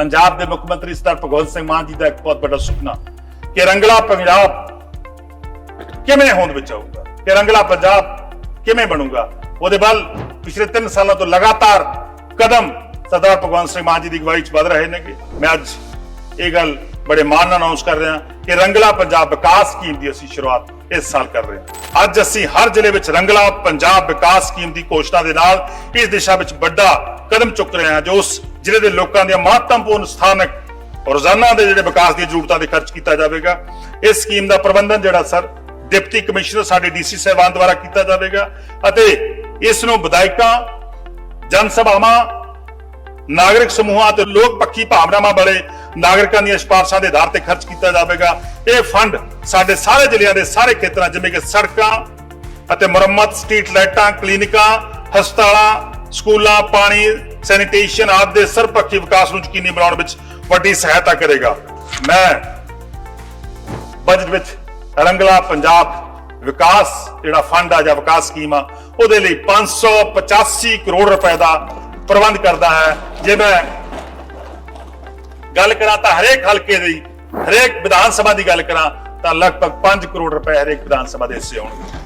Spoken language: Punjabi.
ਪੰਜਾਬ ਦੇ ਮੁੱਖ ਮੰਤਰੀ ਸਰਦਾਰ ਭਗਵੰਤ ਸਿੰਘ ਮਾਨ ਜੀ ਦਾ ਇੱਕ ਬਹੁਤ ਵੱਡਾ ਸੁਪਨਾ ਕਿ ਰੰਗਲਾ ਪੰਜਾਬ ਕਿਵੇਂ ਹੋਂਦ ਵਿੱਚ ਆਊਗਾ? ਕਿ ਰੰਗਲਾ ਪੰਜਾਬ ਕਿਵੇਂ ਬਣੂਗਾ? ਉਹਦੇ ਵੱਲ ਪਿਛਲੇ 3 ਸਾਲਾਂ ਤੋਂ ਲਗਾਤਾਰ ਕਦਮ ਸਰਦਾਰ ਭਗਵੰਤ ਸਿੰਘ ਮਾਨ ਜੀ ਦੀ ਅਗਵਾਈ 'ਚ ਵਧ ਰਹੇ ਨੇ ਕਿ ਮੈਂ ਅੱਜ ਇਹ ਗੱਲ ਬੜੇ ਮਾਣ ਨਾਲ ਅਨਾਉਂਸ ਕਰ ਰਿਹਾ ਕਿ ਰੰਗਲਾ ਪੰਜਾਬ ਵਿਕਾਸ ਸਕੀਮ ਦੀ ਅਸੀਂ ਸ਼ੁਰੂਆਤ ਇਸ ਸਾਲ ਕਰ ਰਹੇ ਹਾਂ। ਅੱਜ ਅਸੀਂ ਹਰ ਜ਼ਿਲ੍ਹੇ ਵਿੱਚ ਰੰਗਲਾ ਪੰਜਾਬ ਵਿਕਾਸ ਸਕੀਮ ਦੀ ਘੋਸ਼ਣਾ ਦੇ ਨਾਲ ਇਸ ਦਿਸ਼ਾ ਵਿੱਚ ਵੱਡਾ ਕਦਮ ਚੁੱਕ ਰਹੇ ਹਾਂ ਜੋ ਉਸ ਜ਼ਿਲ੍ਹੇ ਦੇ ਲੋਕਾਂ ਦੀਆਂ ਮਹੱਤਵਪੂਰਨ ਸਥਾਨਕ ਰੋਜ਼ਾਨਾ ਦੇ ਜਿਹੜੇ ਵਿਕਾਸ ਦੀਆਂ ਜ਼ਰੂਰਤਾਂ ਤੇ ਖਰਚ ਕੀਤਾ ਜਾਵੇਗਾ। ਇਸ ਸਕੀਮ ਦਾ ਪ੍ਰਬੰਧਨ ਜਿਹੜਾ ਸਰ, ਡਿਪਟੀ ਕਮਿਸ਼ਨਰ ਸਾਡੇ ਡੀਸੀ ਸਾਹਿਬਾਨ ਦੁਆਰਾ ਕੀਤਾ ਜਾਵੇਗਾ ਅਤੇ ਇਸ ਨੂੰ ਵਿਧਾਇਕਾਂ ਜਨ ਸਭਾਵਾਂ ਨਾਗਰਿਕ ਸਮੂਹਾਂ ਤੇ ਲੋਕ ਪੱਖੀ ਭਾਵਨਾਵਾਂ ਵਾਲੇ ਨਾਗਰਿਕਾਂ ਦੀਆਂ ਸਿਫਾਰਸ਼ਾਂ ਦੇ ਆਧਾਰ ਤੇ ਖਰਚ ਕੀਤਾ ਜਾਵੇਗਾ। ਇਹ ਫੰਡ ਸਾਡੇ ਸਾਰੇ ਜ਼ਿਲ੍ਹਿਆਂ ਦੇ ਸਾਰੇ ਖੇਤਰਾਂ, ਜਿਵੇਂ ਕਿ ਸੜਕਾਂ ਅਤੇ ਮੁਰੰਮਤ ਸਟਰੀਟ ਲਾਈਟਾਂ, ਕਲੀਨਿਕਾਂ, ਹਸਪਤਾਲਾਂ, ਸਕੂਲਾਂ, ਪਾਣੀ ਸੈਨੀਟੇਸ਼ਨ ਆਦਿ ਦੇ ਸਰਬਪੱਖੀ ਵਿਕਾਸ ਨੂੰ ਯਕੀਨੀ ਬਣਾਉਣ ਵਿੱਚ ਵੱਡੀ ਸਹਾਇਤਾ ਕਰੇਗਾ। ਮੈਂ ਬਜਟ ਵਿੱਚ ਰੰਗਲਾ ਪੰਜਾਬ ਵਿਕਾਸ, ਜਿਹੜਾ ਫੰਡ ਆ ਜਾਂ ਵਿਕਾਸ ਸਕੀਮ ਆ, ਉਹਦੇ ਲਈ 585 ਕਰੋੜ ਰੁਪਏ ਦਾ ਪ੍ਰਬੰਧ ਕਰਦਾ ਹੈ। ਜੇ ਮੈਂ ਗੱਲ ਕਰਾਂ ਤਾਂ ਹਰੇਕ ਹਲਕੇ ਦੀ, ਹਰੇਕ ਵਿਧਾਨ ਸਭਾ ਦੀ ਗੱਲ ਕਰਾਂ ਤਾਂ ਲਗਭਗ 5 ਕਰੋੜ ਰੁਪਏ ਹਰੇਕ ਵਿਧਾਨ ਸਭਾ ਦੇ ਹਿੱਸੇ ਆਉਣਗੇ